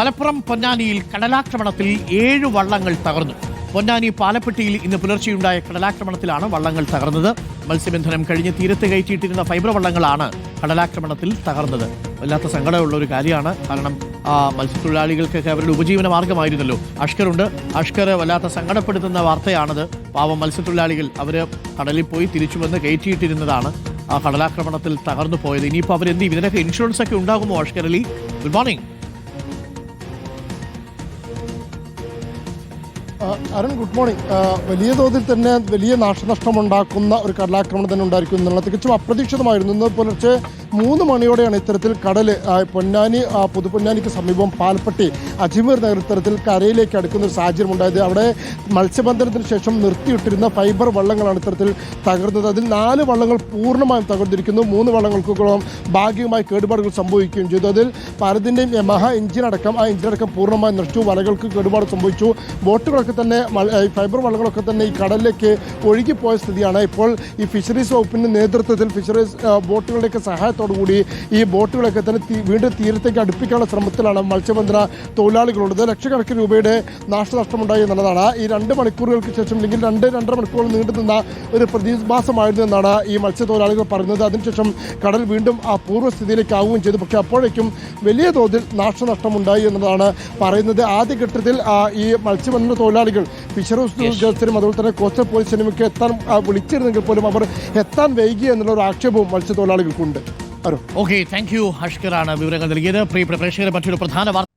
മലപ്പുറം പൊന്നാനിയിൽ കടലാക്രമണത്തിൽ ഏഴ് വള്ളങ്ങൾ തകർന്നു. പൊന്നാനി പാലപ്പെട്ടിയിൽ ഇന്ന് പുലർച്ചെയുണ്ടായ കടലാക്രമണത്തിലാണ് വള്ളങ്ങൾ തകർന്നത്. മത്സ്യബന്ധനം കഴിഞ്ഞ് തീരത്ത് കയറ്റിയിട്ടിരുന്ന ഫൈബർ വള്ളങ്ങളാണ് കടലാക്രമണത്തിൽ തകർന്നത്. വല്ലാത്ത സങ്കടമുള്ള ഒരു കാര്യമാണ്. കാരണം മത്സ്യത്തൊഴിലാളികൾക്കൊക്കെ അവരുടെ ഉപജീവന മാർഗമായിരുന്നല്ലോ. അഷ്കറുണ്ട്. അഷ്കർ വല്ലാത്ത സങ്കടപ്പെടുത്തുന്ന വാർത്തയാണത്. പാവം മത്സ്യത്തൊഴിലാളികൾ അവർ കടലിൽ പോയി തിരിച്ചു വന്ന് കയറ്റിയിട്ടിരുന്നതാണ്. ആ കടലാക്രമണത്തിൽ തകർന്നു പോയത്. ഇനിയിപ്പോൾ അവരെന്ത് ഇതിനൊക്കെ ഇൻഷുറൻസ് ഒക്കെ ഉണ്ടാകുമോ Ashkarali good morning Arun good morning വലിയ തോതിൽ തന്നെ വലിയ നാശനഷ്ടം ഉണ്ടാക്കുന്ന ഒരു കടലാക്രമണം തന്നെ ഉണ്ടായിരിക്കും എന്നുള്ളത് തികച്ചും അപ്രതീക്ഷിതമായിരുന്നു. ഇന്ന് പുലർച്ചെ മൂന്ന് മണിയോടെയാണ് ഇത്തരത്തിൽ കടൽ പൊന്നാനി പുതുപൊന്നാനിക്ക് സമീപം പാൽപ്പട്ടി അജ്മീർ നഗർ ഇത്തരത്തിൽ കരയിലേക്ക് അടുക്കുന്ന ഒരു സാഹചര്യം ഉണ്ടായത്. അവിടെ മത്സ്യബന്ധനത്തിന് ശേഷം നിർത്തിയിട്ടിരുന്ന ഫൈബർ വള്ളങ്ങളാണ് ഇത്തരത്തിൽ തകർന്നത്. അതിൽ നാല് വള്ളങ്ങൾ പൂർണമായും തകർന്നിരിക്കുന്നു. മൂന്ന് വള്ളങ്ങൾക്കോളം ഭാഗികമായി കേടുപാടുകൾ സംഭവിക്കുകയും ചെയ്തു. അതിൽ പലതിന്റെയും യമഹ എഞ്ചിനടക്കം ആ എഞ്ചിനടക്കം പൂർണമായും നശിച്ചു. വലകൾക്ക് കേടുപാട് സംഭവിച്ചു. ബോട്ടുകളൊക്കെ തന്നെ ഈ ഫൈബർ വള്ളങ്ങളൊക്കെ തന്നെ ഈ കടലിലേക്ക് ഒഴുകിപ്പോയ സ്ഥിതിയാണ്. ഇപ്പോൾ ഈ ഫിഷറീസ് വകുപ്പിന്റെ നേതൃത്വത്തിൽ ഫിഷറീസ് ബോട്ടുകളുടെയൊക്കെ സഹായത്തോടു കൂടി ഈ ബോട്ടുകളൊക്കെ തന്നെ വീണ്ടും തീരത്തേക്ക് അടുപ്പിക്കാനുള്ള ശ്രമത്തിലാണ് മത്സ്യബന്ധന തൊഴിലാളികളുള്ളത്. ലക്ഷക്കണക്കിന് രൂപയുടെ നാശനഷ്ടമുണ്ടായി എന്നുള്ളതാണ്. ഈ രണ്ട് മണിക്കൂറുകൾക്ക് ശേഷം അല്ലെങ്കിൽ രണ്ട് രണ്ടര മണിക്കൂർ നീണ്ടു നിന്ന ഒരു പ്രതിഭാസമായിരുന്നു എന്നാണ് ഈ മത്സ്യത്തൊഴിലാളികൾ പറയുന്നത്. അതിനുശേഷം കടൽ വീണ്ടും ആ പൂർവസ്ഥിതിയിലേക്ക് ആവുകയും ചെയ്തു. പക്ഷേ അപ്പോഴേക്കും വലിയ തോതിൽ നാശനഷ്ടമുണ്ടായി എന്നതാണ് പറയുന്നത്. ആദ്യഘട്ടത്തിൽ ഈ മത്സ്യബന്ധന തൊഴിലാളികൾ ഫിഷറീസ് ഉദ്യോഗസ്ഥരും അതുപോലെ തന്നെ കോസ്റ്റൽ പോലീസിനും ഒക്കെ എത്താൻ വിളിച്ചിരുന്നെങ്കിൽ പോലും അവർ എത്താൻ വൈകി എന്നുള്ള ഒരു ആക്ഷേപവും മത്സ്യത്തൊഴിലാളികൾക്കുണ്ട്. ഓക്കെ താങ്ക് യു ഹഷ്കറാണ് വിവരങ്ങൾ നൽകിയത്. പ്രിയപ്പെട്ട പ്രേക്ഷകരെ മറ്റൊരു പ്രധാന വാർത്ത